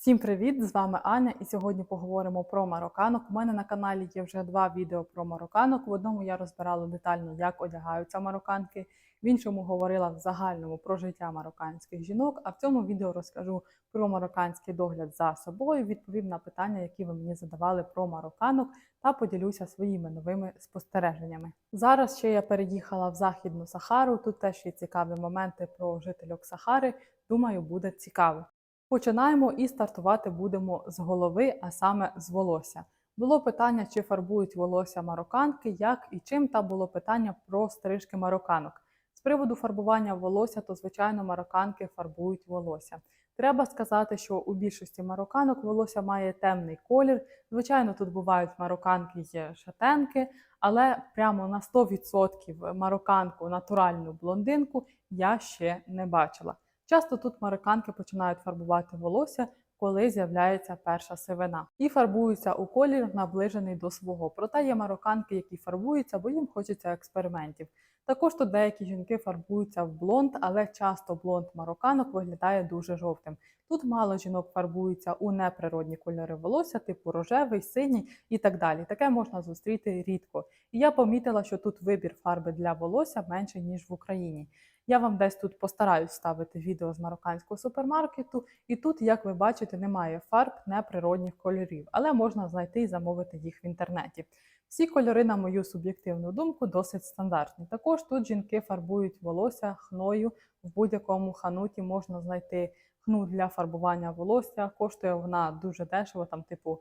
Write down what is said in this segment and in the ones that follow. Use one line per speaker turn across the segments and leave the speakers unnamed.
Всім привіт! З вами Аня, і сьогодні поговоримо про марокканок. У мене на каналі є вже два відео про марокканок. В одному я розбирала детально, як одягаються марокканки, в іншому говорила в загальному про життя марокканських жінок. А в цьому відео розкажу про марокканський догляд за собою, відповім на питання, які ви мені задавали про марокканок, та поділюся своїми новими спостереженнями. Зараз ще я переїхала в Західну Сахару. Тут теж є цікаві моменти про жительок Сахари. Думаю, буде цікаво. Починаємо і стартувати будемо з голови, а саме з волосся. Було питання, чи фарбують волосся марокканки, як і чим, та було питання про стрижки марокканок. З приводу фарбування волосся, то звичайно марокканки фарбують волосся. Треба сказати, що у більшості марокканок волосся має темний колір. Звичайно, тут бувають марокканки є шатенки, але прямо на 100% марокканку натуральну блондинку я ще не бачила. Часто тут марокканки починають фарбувати волосся, коли з'являється перша сивина, і фарбуються у колір, наближений до свого. Проте є марокканки, які фарбуються, бо їм хочеться експериментів. Також тут деякі жінки фарбуються в блонд, але часто блонд марокканок виглядає дуже жовтим. Тут мало жінок фарбуються у неприродні кольори волосся, типу рожевий, синій і так далі. Таке можна зустріти рідко. І я помітила, що тут вибір фарби для волосся менше ніж в Україні. Я вам десь тут постараюсь ставити відео з марокканського супермаркету, і тут, як ви бачите, немає фарб неприродних кольорів, але можна знайти і замовити їх в інтернеті. Всі кольори, на мою суб'єктивну думку, досить стандартні. Також тут жінки фарбують волосся хною в будь-якому хануті можна знайти хну для фарбування волосся. Коштує вона дуже дешево, там типу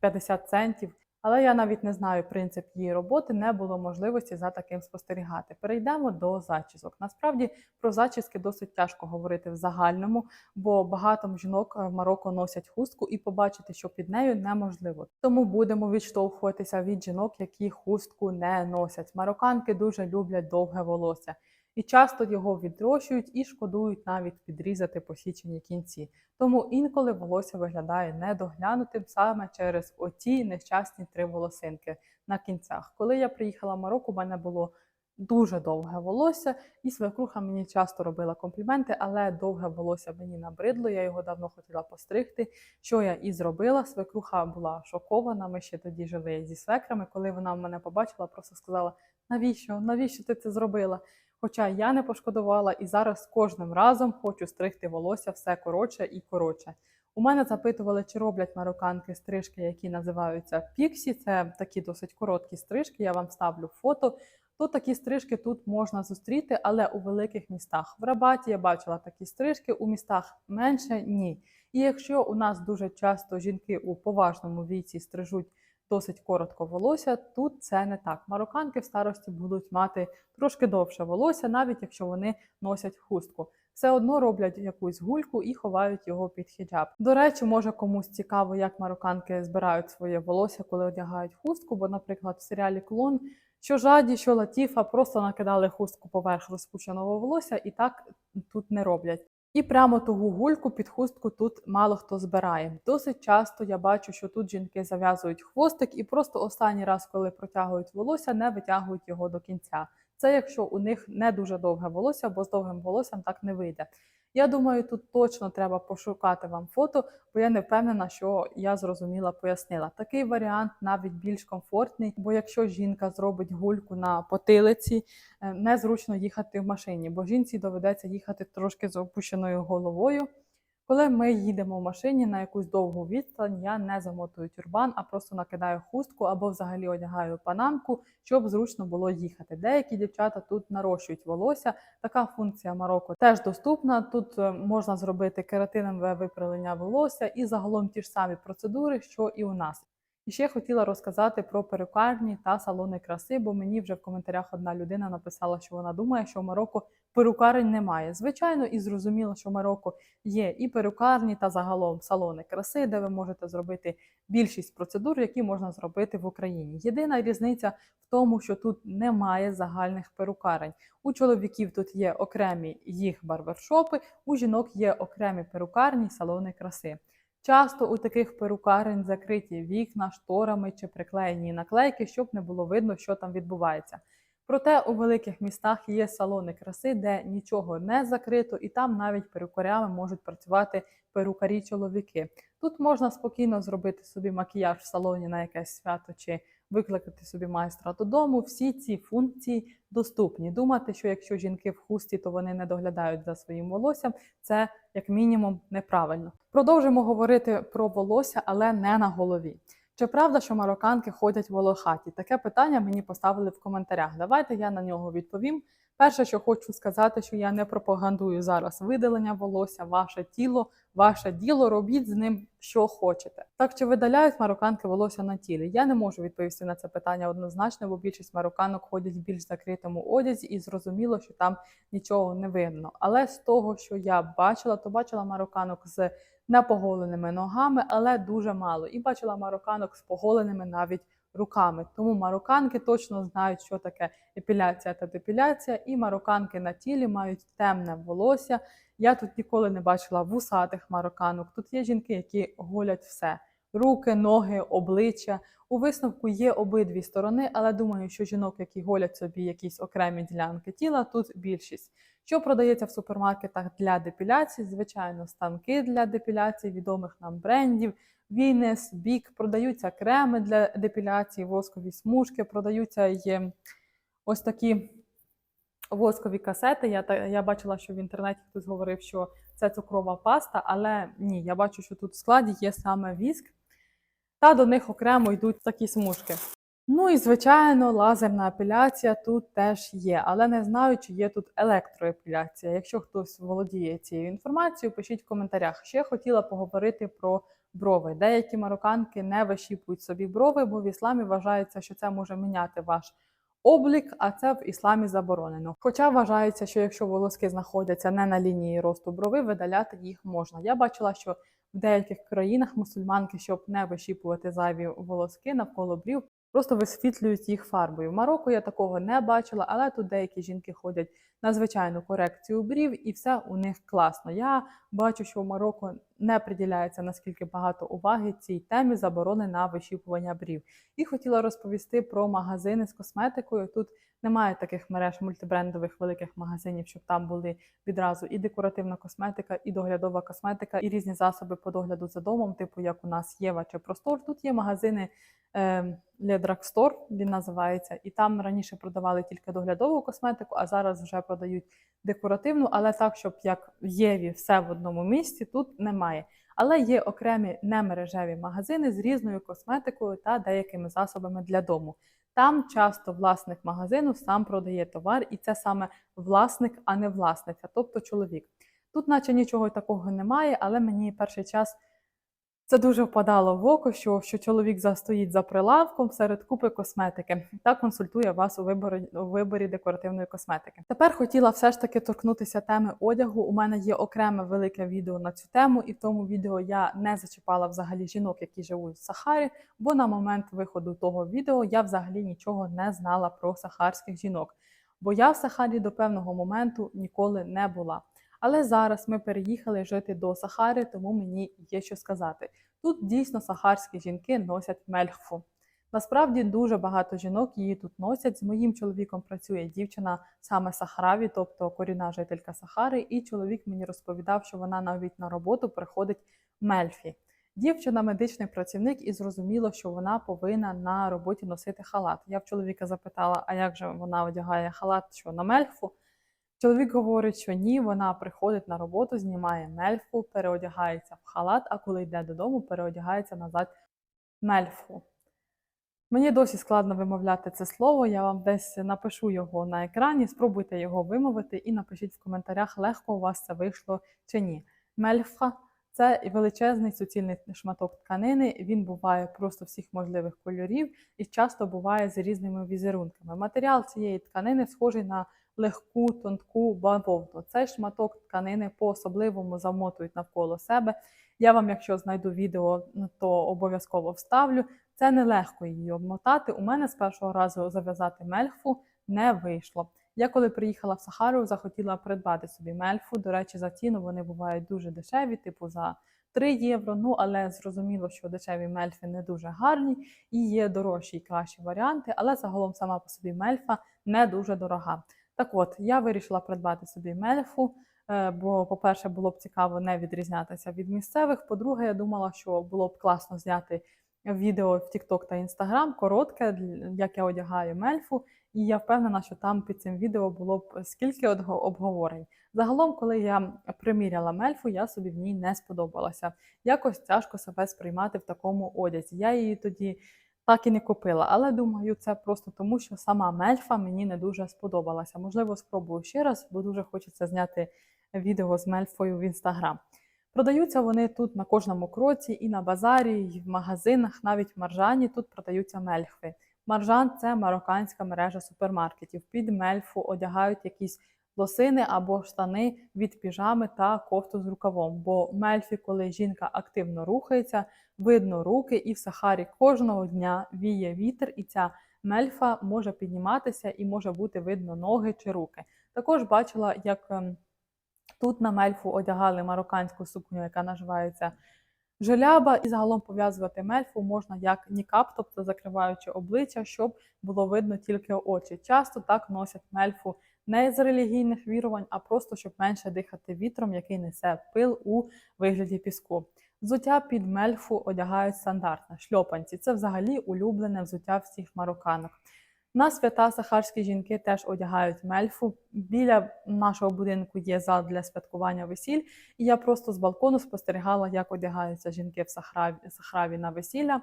50 центів. Але я навіть не знаю принцип її роботи, не було можливості за таким спостерігати. Перейдемо до зачісок. Насправді про зачіски досить тяжко говорити в загальному, бо багато жінок в Марокко носять хустку і побачити, що під нею неможливо. Тому будемо відштовхуватися від жінок, які хустку не носять. Марокканки дуже люблять довге волосся. І часто його відрощують і шкодують навіть підрізати посічені кінці. Тому інколи волосся виглядає недоглянутим саме через оті нещасні три волосинки на кінцях. Коли я приїхала в Марокко, у мене було дуже довге волосся, і свекруха мені часто робила компліменти, але довге волосся мені набридло. Я його давно хотіла постригти. Що я і зробила. Свекруха була шокована. Ми ще тоді жили зі свекрами. Коли вона мене побачила, просто сказала: навіщо? Навіщо ти це зробила? Хоча я не пошкодувала і зараз кожним разом хочу стригти волосся все коротше і коротше. У мене запитували, чи роблять марокканки стрижки, які називаються піксі. Це такі досить короткі стрижки. Я вам ставлю фото. То такі стрижки тут можна зустріти, але у великих містах. В Рабаті я бачила такі стрижки, у містах менше ні. І якщо у нас дуже часто жінки у поважному віці стрижуть досить коротко волосся. Тут це не так. Марокканки в старості будуть мати трошки довше волосся, навіть якщо вони носять хустку. Все одно роблять якусь гульку і ховають його під хіджаб. До речі, може комусь цікаво, як марокканки збирають своє волосся, коли одягають хустку. Бо, наприклад, в серіалі Клон що жаді, що латіфа просто накидали хустку поверх розпущеного волосся, і так тут не роблять. І прямо ту гугульку під хустку тут мало хто збирає. Досить часто я бачу, що тут жінки зав'язують хвостик і просто останній раз, коли протягують волосся, не витягують його до кінця. Це якщо у них не дуже довге волосся, бо з довгим волоссям так не вийде. Я думаю, тут точно треба пошукати вам фото, бо я не впевнена, що я зрозуміла, пояснила. Такий варіант навіть більш комфортний, бо якщо жінка зробить гульку на потилиці, е, незручно їхати в машині, бо жінці доведеться їхати трошки з опущеною головою. Коли ми їдемо в машині на якусь довгу відстань, я не замотую тюрбан, а просто накидаю хустку або взагалі одягаю панамку, щоб зручно було їхати. Деякі дівчата тут нарощують волосся. Така функція Марокко теж доступна. Тут е, можна зробити кератинове виправлення волосся і загалом ті ж самі процедури, що і у нас. І ще хотіла розказати про перукарні та салони краси, бо мені вже в коментарях одна людина написала, що вона думає, що в Марокко перукарень немає. Звичайно, і зрозуміло, що в Марокко є і перукарні та загалом салони краси, де ви можете зробити більшість процедур, які можна зробити в Україні. Єдина різниця в тому, що тут немає загальних перукарень. У чоловіків тут є окремі їх барбершопи, у жінок є окремі перукарні салони краси. Часто у таких перукарень закриті вікна шторами чи приклеєні наклейки, щоб не було видно, що там відбувається. Проте у великих містах є салони краси, де нічого не закрито, і там навіть перукарями можуть працювати перукарі чоловіки. Тут можна спокійно зробити собі макіяж в салоні на якесь свято чи викликати собі майстра додому. Всі ці функції доступні. Думати, що якщо жінки в хусті, то вони не доглядають за своїм волоссям, це як мінімум неправильно. Продовжимо говорити про волосся, але не на голові. Чи правда, що марокканки ходять волохаті? Таке питання мені поставили в коментарях. Давайте я на нього відповім. Перше, що хочу сказати, що я не пропагандую зараз видалення волосся, ваше тіло, ваше діло, робіть з ним, що хочете. Так чи видаляють марокканки волосся на тілі? Я не можу відповісти на це питання однозначно, бо більшість марокканок ходять в більш закритому одязі, і зрозуміло, що там нічого не видно. Але з того, що я бачила, то бачила марокканок з непоголеними ногами, але дуже мало. І бачила марокканок з поголеними навіть руками. Тому марокканки точно знають, що таке епіляція та депіляція, і марокканки на тілі мають темне волосся. Я тут ніколи не бачила вусатих марокканок. Тут є жінки, які голять все: руки, ноги, обличчя. У висновку є обидві сторони, але думаю, що жінок, які голять собі якісь окремі ділянки тіла, тут більшість. Що продається в супермаркетах для депіляції? Звичайно, станки для депіляції відомих нам брендів. Вінес, Бік, продаються креми для депіляції, воскові смужки, продаються й ось такі воскові касети. Я, та- я бачила, що в інтернеті хтось говорив, що це цукрова паста, але ні, я бачу, що тут в складі є саме віск, та до них окремо йдуть такі смужки. Ну і звичайно, лазерна епіляція тут теж є, але не знаю, чи є тут електроепіляція. Якщо хтось володіє цією інформацією, пишіть в коментарях. Ще хотіла поговорити про брови. Деякі марокканки не вищіпують собі брови, бо в ісламі вважається, що це може міняти ваш облік, а це в ісламі заборонено. Хоча вважається, що якщо волоски знаходяться не на лінії росту брови, видаляти їх можна. Я бачила, що в деяких країнах мусульманки, щоб не вищіпувати зайві волоски навколо брів, просто висвітлюють їх фарбою. В Марокко я такого не бачила, але тут деякі жінки ходять на звичайну корекцію брів, і все у них класно. Я бачу, що в Марокко не приділяється наскільки багато уваги цій темі заборони на вищіпування брів. І хотіла розповісти про магазини з косметикою. Тут немає таких мереж мультибрендових великих магазинів, щоб там були відразу і декоративна косметика, і доглядова косметика, і різні засоби по догляду за домом, типу як у нас Єва чи Простор. Тут є магазини е, Drugstore, він називається, і там раніше продавали тільки доглядову косметику, а зараз вже продають декоративну, але так, щоб як в Єві все в одному місці, тут немає. Але є окремі немережеві магазини з різною косметикою та деякими засобами для дому. Там часто власник магазину сам продає товар, і це саме власник, а не власниця, тобто чоловік. Тут, наче нічого такого немає, але мені перший час це дуже впадало в око, що, що чоловік застоїть за прилавком серед купи косметики та консультує вас у виборі, у виборі декоративної косметики. Тепер хотіла все ж таки торкнутися теми одягу. У мене є окреме велике відео на цю тему, і в тому відео я не зачіпала взагалі жінок, які живуть в Сахарі, бо на момент виходу того відео я взагалі нічого не знала про сахарських жінок. Бо я в Сахарі до певного моменту ніколи не була. Але зараз ми переїхали жити до Сахари, тому мені є що сказати. Тут дійсно сахарські жінки носять мельхфу. Насправді дуже багато жінок її тут носять. З моїм чоловіком працює дівчина саме Сахараві, тобто корінна жителька Сахари, і чоловік мені розповідав, що вона навіть на роботу приходить мельфі. Дівчина медичний працівник, і зрозуміло, що вона повинна на роботі носити халат. Я в чоловіка запитала, а як же вона одягає халат, що на мельфу? Чоловік говорить, що ні, вона приходить на роботу, знімає мельфу, переодягається в халат, а коли йде додому, переодягається назад мельфу. Мені досі складно вимовляти це слово, я вам десь напишу його на екрані, спробуйте його вимовити і напишіть в коментарях, легко у вас це вийшло чи ні. Мельфа це величезний суцільний шматок тканини, він буває просто всіх можливих кольорів і часто буває з різними візерунками. Матеріал цієї тканини схожий на легку, тонку бавовну. Цей шматок тканини по-особливому замотують навколо себе. Я вам, якщо знайду відео, то обов'язково вставлю. Це нелегко її обмотати. У мене з першого разу зав'язати мельфу не вийшло. Я коли приїхала в Сахару, захотіла придбати собі мельфу. До речі, за ціну вони бувають дуже дешеві, типу за 3 євро. Ну але зрозуміло, що дешеві мельфи не дуже гарні і є дорожчі і кращі варіанти. Але загалом сама по собі мельфа не дуже дорога. Так от, я вирішила придбати собі мельфу, е, бо, по-перше, було б цікаво не відрізнятися від місцевих. По-друге, я думала, що було б класно зняти відео в TikTok та Instagram, коротке, як я одягаю мельфу. І я впевнена, що там під цим відео було б скільки обговорень. Загалом, коли я приміряла мельфу, я собі в ній не сподобалася. Якось тяжко себе сприймати в такому одязі. Я її тоді так і не купила, але думаю, це просто тому, що сама мельфа мені не дуже сподобалася. Можливо, спробую ще раз, бо дуже хочеться зняти відео з мельфою в інстаграм. Продаються вони тут на кожному кроці, і на базарі, і в магазинах, навіть в маржані тут продаються мельфи. Маржан це марокканська мережа супермаркетів. Під мельфу одягають якісь лосини або штани від піжами та кофту з рукавом. Бо мельфі, коли жінка активно рухається, видно руки, і в Сахарі кожного дня віє вітер, і ця мельфа може підніматися і може бути видно ноги чи руки. Також бачила, як ем, тут на мельфу одягали марокканську сукню, яка називається Желяба, і загалом пов'язувати мельфу можна як нікап, тобто закриваючи обличчя, щоб було видно тільки очі. Часто так носять мельфу не з релігійних вірувань, а просто щоб менше дихати вітром, який несе пил у вигляді піску. Взуття під мельфу одягають стандартно, шльопанці. Це взагалі улюблене взуття всіх марокканок. На свята сахарські жінки теж одягають мельфу. Біля нашого будинку є зал для святкування весіль, і я просто з балкону спостерігала, як одягаються жінки в Сахраві, Сахраві на весілля.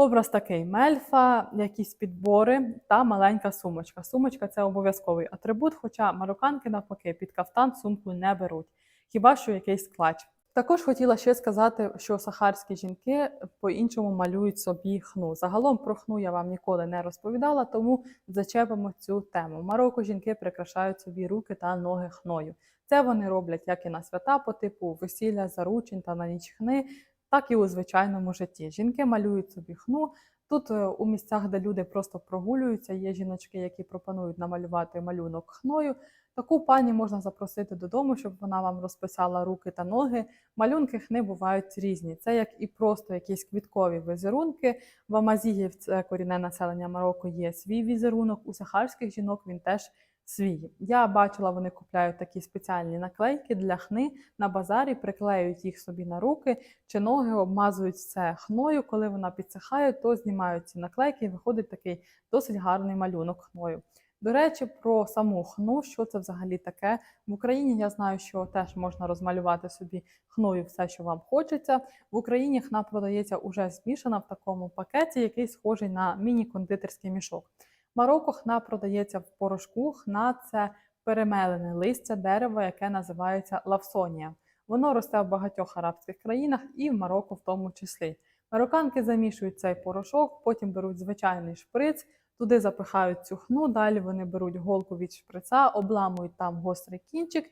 Образ такий: мельфа, якісь підбори та маленька сумочка. Сумочка це обов'язковий атрибут, хоча марокканки навпаки під кафтан сумку не беруть, хіба що якийсь клач. Також хотіла ще сказати, що сахарські жінки по-іншому малюють собі хну. Загалом про хну я вам ніколи не розповідала, тому зачепимо цю тему. В Марокко жінки прикрашають собі руки та ноги хною. Це вони роблять як і на свята по типу весілля, заручин та на ніч хни, так і у звичайному житті. Жінки малюють собі хну. Тут е, у місцях, де люди просто прогулюються, є жіночки, які пропонують намалювати малюнок хною. Таку пані можна запросити додому, щоб вона вам розписала руки та ноги. Малюнки хни бувають різні. Це як і просто якісь квіткові візерунки. В Амазігів, це корінне населення Марокко, є свій візерунок. У сахарських жінок він теж свій. Я бачила, вони купляють такі спеціальні наклейки для хни на базарі, приклеюють їх собі на руки чи ноги, обмазують все хною. Коли вона підсихає, то знімають ці наклейки і виходить такий досить гарний малюнок хною. До речі, про саму хну, що це взагалі таке. В Україні я знаю, що теж можна розмалювати собі хною все, що вам хочеться. В Україні хна продається уже змішана в такому пакеті, який схожий на міні-кондитерський мішок. Марокко хна продається в порошку. Хна це перемелене листя дерева, яке називається лавсонія. Воно росте в багатьох арабських країнах і в Марокко в тому числі. Марокканки замішують цей порошок, потім беруть звичайний шприц, туди запихають цю хну, далі вони беруть голку від шприца, обламують там гострий кінчик,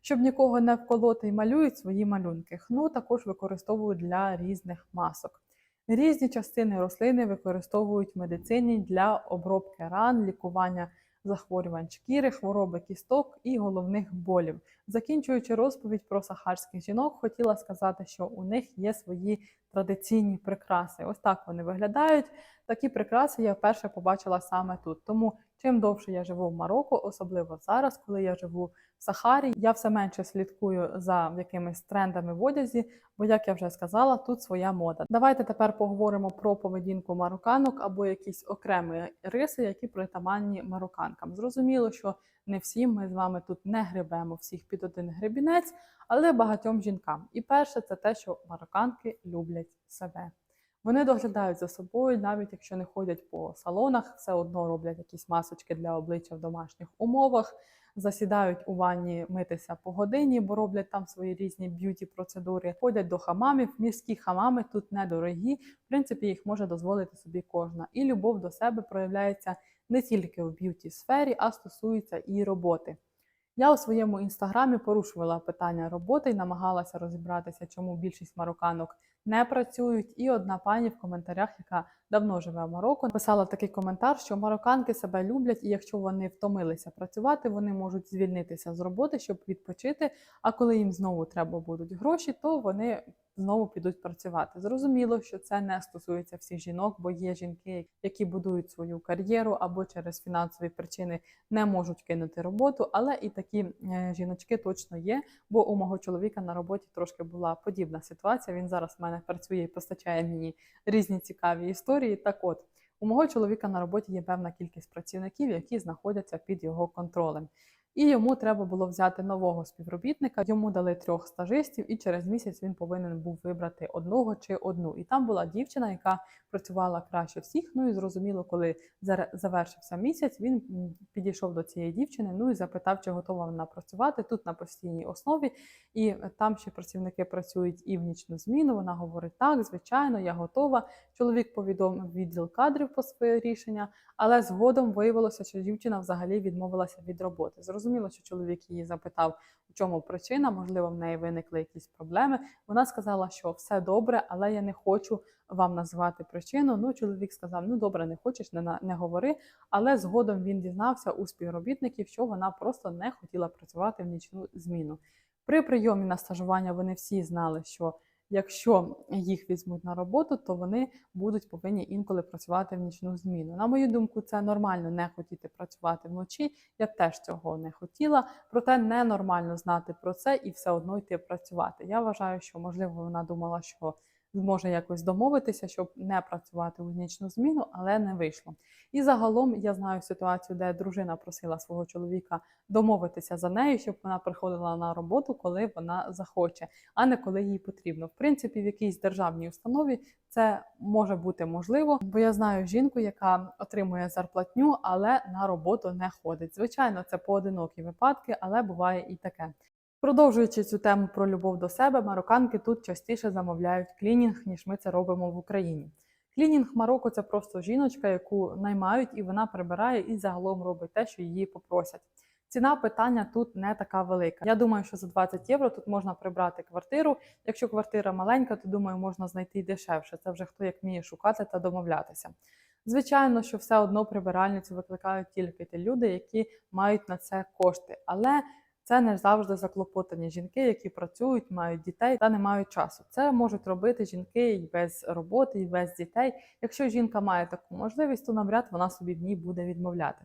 щоб нікого не вколоти, і малюють свої малюнки. Хну також використовують для різних масок. Різні частини рослини використовують в медицині для обробки ран, лікування захворювань шкіри, хвороби кісток і головних болів. Закінчуючи розповідь про сахарських жінок, хотіла сказати, що у них є свої традиційні прикраси. Ось так вони виглядають. Такі прикраси я вперше побачила саме тут. Тому чим довше я живу в Марокко, особливо зараз, коли я живу в Сахарі, я все менше слідкую за якимись трендами в одязі, бо, як я вже сказала, тут своя мода. Давайте тепер поговоримо про поведінку марокканок або якісь окремі риси, які притаманні марокканкам. Зрозуміло, що не всім ми з вами тут не гребемо всіх під один гребінець, але багатьом жінкам. І перше, це те, що марокканки люблять себе. Вони доглядають за собою, навіть якщо не ходять по салонах, все одно роблять якісь масочки для обличчя в домашніх умовах, засідають у ванні митися по годині, бо роблять там свої різні б'юті процедури. Ходять до хамамів. Міські хамами тут недорогі. В принципі, їх може дозволити собі кожна. І любов до себе проявляється не тільки в б'юті сфері, а стосується і роботи. Я у своєму інстаграмі порушувала питання роботи і намагалася розібратися, чому більшість марокканок не працюють. І одна пані в коментарях, яка давно живе в Марокко, писала такий коментар, що марокканки себе люблять, і якщо вони втомилися працювати, вони можуть звільнитися з роботи, щоб відпочити. А коли їм знову треба будуть гроші, то вони знову підуть працювати. Зрозуміло, що це не стосується всіх жінок, бо є жінки, які будують свою кар'єру або через фінансові причини не можуть кинути роботу. Але і такі е, жіночки точно є. Бо у мого чоловіка на роботі трошки була подібна ситуація. Він зараз в мене працює і постачає мені різні цікаві історії. Так от. У мого чоловіка на роботі є певна кількість працівників, які знаходяться під його контролем. І йому треба було взяти нового співробітника. Йому дали трьох стажистів, і через місяць він повинен був вибрати одного чи одну. І там була дівчина, яка працювала краще всіх. Ну і зрозуміло, коли завершився місяць, він підійшов до цієї дівчини. Ну і запитав, чи готова вона працювати тут на постійній основі. І там ще працівники працюють і в нічну зміну. Вона говорить: так, звичайно, я готова. Чоловік повідомив відділ кадрів про своє рішення, але згодом виявилося, що дівчина взагалі відмовилася від роботи. Зрозуміло, що чоловік її запитав, у чому причина, можливо, в неї виникли якісь проблеми. Вона сказала, що все добре, але я не хочу вам назвати причину. Ну, чоловік сказав: Ну добре, не хочеш, не, на- не говори. Але згодом він дізнався у співробітників, що вона просто не хотіла працювати в нічну зміну. При прийомі на стажування вони всі знали, що якщо їх візьмуть на роботу, то вони будуть повинні інколи працювати в нічну зміну. На мою думку, це нормально не хотіти працювати вночі. Я теж цього не хотіла, проте ненормально знати про це і все одно йти працювати. Я вважаю, що можливо вона думала, що зможе якось домовитися, щоб не працювати у нічну зміну, але не вийшло. І загалом я знаю ситуацію, де дружина просила свого чоловіка домовитися за нею, щоб вона приходила на роботу, коли вона захоче, а не коли їй потрібно. В принципі, в якійсь державній установі це може бути можливо, бо я знаю жінку, яка отримує зарплатню, але на роботу не ходить. Звичайно, це поодинокі випадки, але буває і таке. Продовжуючи цю тему про любов до себе, марокканки тут частіше замовляють клінінг, ніж ми це робимо в Україні. Клінінг Марокко це просто жіночка, яку наймають, і вона прибирає і загалом робить те, що її попросять. Ціна питання тут не така велика. Я думаю, що за 20 євро тут можна прибрати квартиру. Якщо квартира маленька, то думаю, можна знайти дешевше. Це вже хто як вміє шукати та домовлятися. Звичайно, що все одно прибиральницю викликають тільки ті люди, які мають на це кошти. Але це не завжди заклопотані жінки, які працюють, мають дітей та не мають часу. Це можуть робити жінки і без роботи, і без дітей. Якщо жінка має таку можливість, то навряд вона собі в ній буде відмовляти.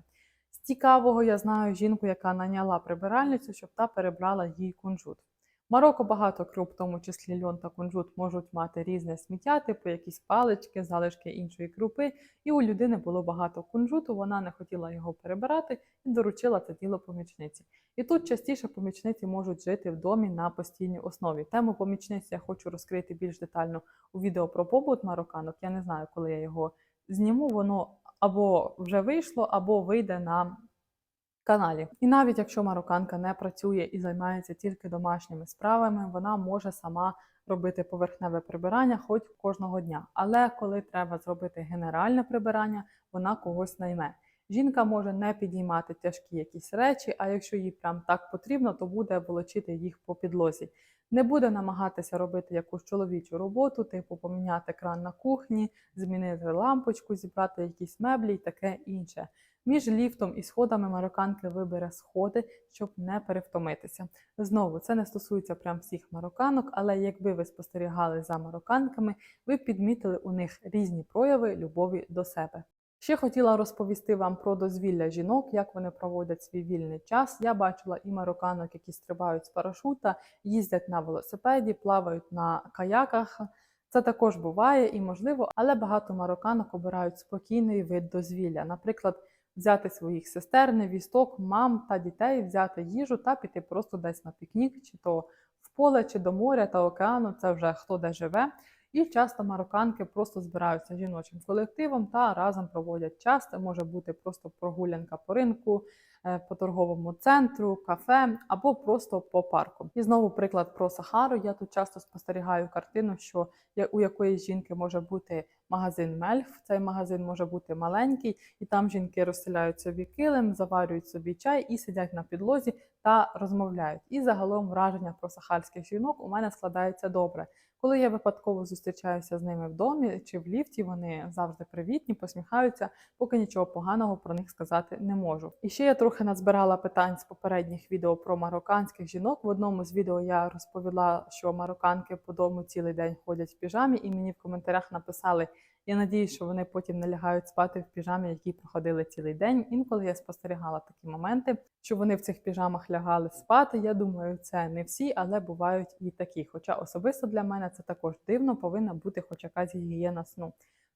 З цікавого я знаю жінку, яка наняла прибиральницю, щоб та перебрала їй кунжут. Марокко багато круп, в тому числі льон та кунжут, можуть мати різне сміття, типу якісь палички, залишки іншої крупи. І у людини було багато кунжуту, вона не хотіла його перебирати і доручила це діло помічниці. І тут частіше помічниці можуть жити в домі на постійній основі. Тему помічниці я хочу розкрити більш детально у відео про побут марокканок. Я не знаю, коли я його зніму. Воно або вже вийшло, або вийде на каналі. І навіть якщо марокканка не працює і займається тільки домашніми справами, вона може сама робити поверхневе прибирання хоч кожного дня. Але коли треба зробити генеральне прибирання, вона когось найме. Жінка може не підіймати тяжкі якісь речі, а якщо їй прям так потрібно, то буде волочити їх по підлозі. Не буде намагатися робити якусь чоловічу роботу, типу поміняти кран на кухні, змінити лампочку, зібрати якісь меблі і таке інше. Між ліфтом і сходами марокканки вибере сходи, щоб не перевтомитися. Знову це не стосується прям всіх марокканок, але якби ви спостерігали за марокканками, ви підмітили у них різні прояви любові до себе. Ще хотіла розповісти вам про дозвілля жінок, як вони проводять свій вільний час. Я бачила і марокканок, які стрибають з парашута, їздять на велосипеді, плавають на каяках. Це також буває і можливо, але багато марокканок обирають спокійний вид дозвілля. Наприклад, взяти своїх сестер, невісток, мам та дітей, взяти їжу та піти просто десь на пікнік, чи то в поле, чи до моря та океану. Це вже хто де живе. І часто марокканки просто збираються жіночим колективом та разом проводять час. Це може бути просто прогулянка по ринку, е, по торговому центру, кафе або просто по парку. І знову приклад про Сахару. Я тут часто спостерігаю картину, що у якоїсь жінки може бути магазин Мельф. Цей магазин може бути маленький, і там жінки розселяють собі килим, заварюють собі чай і сидять на підлозі та розмовляють. І загалом враження про сахарських жінок у мене складається добре. Коли я випадково зустрічаюся з ними в домі чи в ліфті, вони завжди привітні, посміхаються, поки нічого поганого про них сказати не можу. І ще я трохи назбирала питань з попередніх відео про марокканських жінок. В одному з відео я розповіла, що марокканки по дому цілий день ходять в піжамі, і мені в коментарях написали. Я надіюсь, що вони потім не лягають спати в піжамі, які проходили цілий день. Інколи я спостерігала такі моменти, що вони в цих піжамах лягали спати. Я думаю, це не всі, але бувають і такі. Хоча особисто для мене це також дивно, повинна бути хоч якась гігієна сну.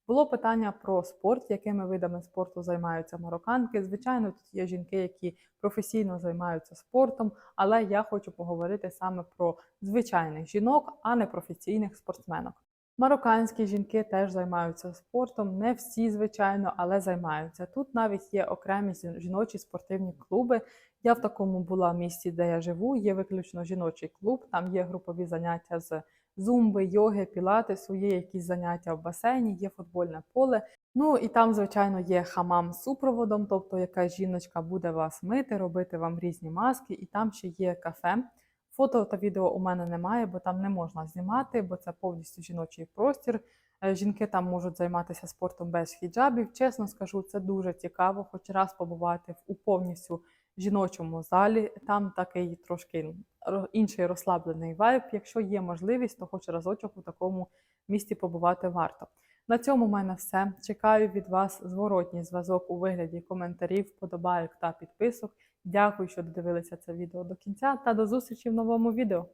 Було питання про спорт, якими видами спорту займаються марокканки. Звичайно, тут є жінки, які професійно займаються спортом, але я хочу поговорити саме про звичайних жінок, а не професійних спортсменок. Марокканські жінки теж займаються спортом, не всі, звичайно, але займаються. Тут навіть є окремі жіночі спортивні клуби. Я в такому була місті, де я живу. Є виключно жіночий клуб, там є групові заняття з зумби, йоги, пілатесу, є якісь заняття в басейні, є футбольне поле. Ну і там, звичайно, є хамам з супроводом, тобто якась жіночка буде вас мити, робити вам різні маски, і там ще є кафе. Фото та відео у мене немає, бо там не можна знімати, бо це повністю жіночий простір. Е, Жінки там можуть займатися спортом без хіджабів. Чесно скажу, це дуже цікаво, хоч раз побувати у повністю жіночому залі. Там такий трошки інший розслаблений вайб. Якщо є можливість, то хоч разочок у такому місті побувати варто. На цьому в мене все. Чекаю від вас зворотній зв'язок у вигляді коментарів, вподобайок та підписок. Дякую, що додивилися це відео до кінця та до зустрічі в новому відео.